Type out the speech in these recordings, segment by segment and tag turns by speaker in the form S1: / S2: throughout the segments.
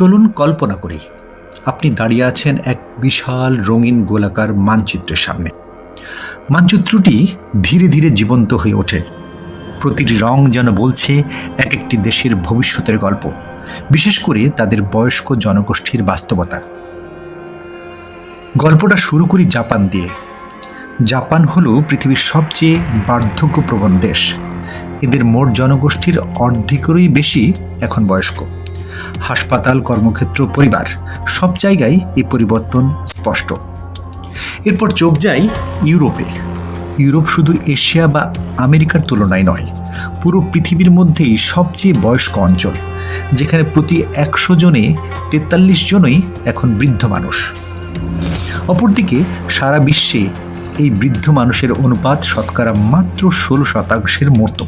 S1: চলুন কল্পনা করি, আপনি দাঁড়িয়ে আছেন এক বিশাল রঙিন গোলাকার মানচিত্রের সামনে। মানচিত্রটি ধীরে ধীরে জীবন্ত হয়ে ওঠে। প্রতিটি রং যেন বলছে এক একটি দেশের ভবিষ্যতের গল্প, বিশেষ করে তাদের বয়স্ক জনগোষ্ঠীর বাস্তবতা। গল্পটা শুরু করি জাপান দিয়ে। জাপান হলো পৃথিবীর সবচেয়ে বার্ধক্যপ্রবণ দেশ। এদের মোট জনগোষ্ঠীর অর্ধেকেরই বেশি এখন বয়স্ক। হাসপাতাল, কর্মক্ষেত্র, পরিবার, সব জায়গায় এই পরিবর্তন স্পষ্ট। এরপর চোখ যায় ইউরোপে। ইউরোপ শুধু এশিয়া বা আমেরিকার তুলনায় নয়, পুরো পৃথিবীর মধ্যেই সবচেয়ে বয়স্ক অঞ্চল, যেখানে প্রতি একশো জনে তেতাল্লিশ জনই এখন বৃদ্ধ মানুষ। অপরদিকে সারা বিশ্বে এই বৃদ্ধ মানুষের অনুপাত শতকরা মাত্র ষোলো শতাংশের মতো।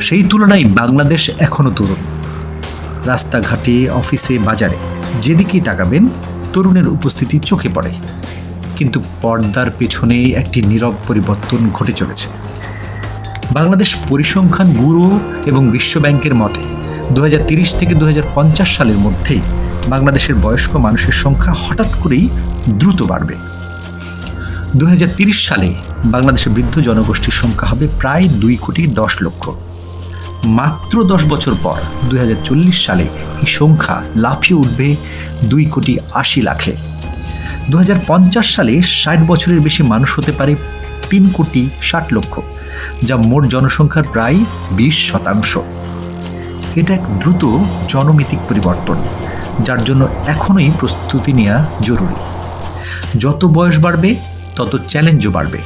S1: সেই তুলনায় বাংলাদেশ এখনও তরুণ। রাস্তাঘাটে, অফিসে, বাজারে যেদিকেই তাকাবেন, তরুণের উপস্থিতি চোখে পড়ে। কিন্তু পর্দার পেছনে একটি নীরব পরিবর্তন ঘটে চলেছে। বাংলাদেশ পরিসংখ্যান ব্যুরো এবং বিশ্বব্যাংকের মতে দু থেকে দু হাজার পঞ্চাশ সালের মধ্যেই বাংলাদেশের বয়স্ক মানুষের সংখ্যা হঠাৎ করেই দ্রুত বাড়বে। দু সালে বাংলাদেশের বৃদ্ধ জনগোষ্ঠীর সংখ্যা হবে প্রায় দুই কোটি দশ লক্ষ। মাত্র দশ বছর পর দু হাজার চল্লিশ সালে এই সংখ্যা লাফিয়ে উঠবে দুই কোটি আশি লাখে। দু হাজার পঞ্চাশ সালে ষাট বছরের বেশি মানুষ হতে পারে তিন কোটি ষাট লক্ষ, যা মোট জনসংখ্যার প্রায় বিশ শতাংশ। এটা এক দ্রুত জনমিতিক পরিবর্তন, যার জন্য এখনই প্রস্তুতি নেওয়া জরুরি। যত বয়স বাড়বে, তত চ্যালেঞ্জও বাড়বে।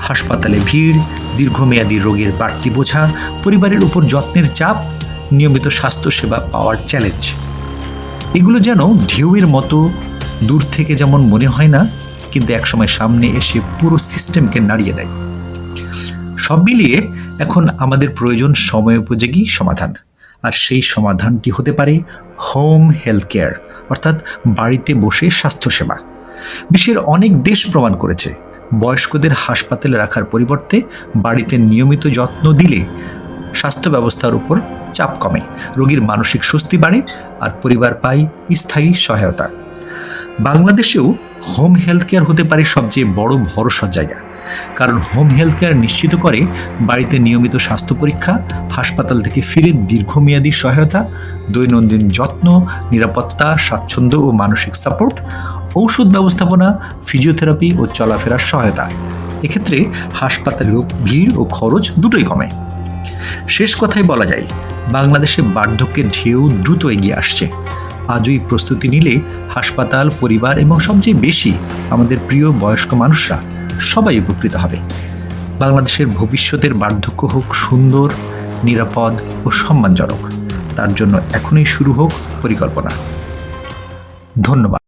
S1: হাসপাতালে ভিড়, দীর্ঘমেয়াদী রোগের বাড়তি বোঝা, পরিবারের উপর যত্নের চাপ, নিয়মিত স্বাস্থ্যসেবা পাওয়ার চ্যালেঞ্জ এগুলো যেন ঢেউয়ের মতো দূর থেকে যেমন মনে হয় না, কিন্তু একসময় সামনে এসে পুরো সিস্টেমকে নাড়িয়ে দেয়। সব মিলিয়ে এখন আমাদের প্রয়োজন সময়োপযোগী সমাধান। আর সেই সমাধানটি হতে পারে হোম হেলথ কেয়ার অর্থাৎ বাড়িতে বসে স্বাস্থ্যসেবা। বিশ্বের অনেক দেশ প্রমাণ করেছে বয়স্কদের হাসপাতালে রাখার পরিবর্তে বাড়িতে নিয়মিত যত্ন দিলে স্বাস্থ্য ব্যবস্থার উপর চাপ কমে, রোগীর মানসিক স্বস্তি বাড়ে আর পরিবার পায় স্থায়ী সহায়তা। বাংলাদেশেও হোম হেলথ কেয়ার হতে পারে সবচেয়ে বড় ভরসার জায়গা। কারণ হোম হেলথ কেয়ার নিশ্চিত করে বাড়িতে নিয়মিত স্বাস্থ্য পরীক্ষা, হাসপাতাল থেকে ফিরে দীর্ঘমেয়াদী সহায়তা, দৈনন্দিন যত্ন, নিরাপত্তা, স্বাচ্ছন্দ্য ও মানসিক সাপোর্ট ঔষধ ব্যবস্থাপনা ফিজিওথেরাপি ও চলাফেরার সহায়তা। এক্ষেত্রে হাসপাতালের ভিড় ও খরচ দুটোই কমে। শেষ কথাই বলা যায়, বাংলাদেশে বার্ধক্যের ঢেউ দ্রুত এগিয়ে আসছে। আজই প্রস্তুতি নিলে হাসপাতাল, পরিবার এবং সবচেয়ে বেশি আমাদের প্রিয় বয়স্ক মানুষরা সবাই উপকৃত হবে। বাংলাদেশের ভবিষ্যতের বার্ধক্য হোক সুন্দর, নিরাপদ ও সম্মানজনক, তার জন্য এখনই শুরু হোক পরিকল্পনা। ধন্যবাদ।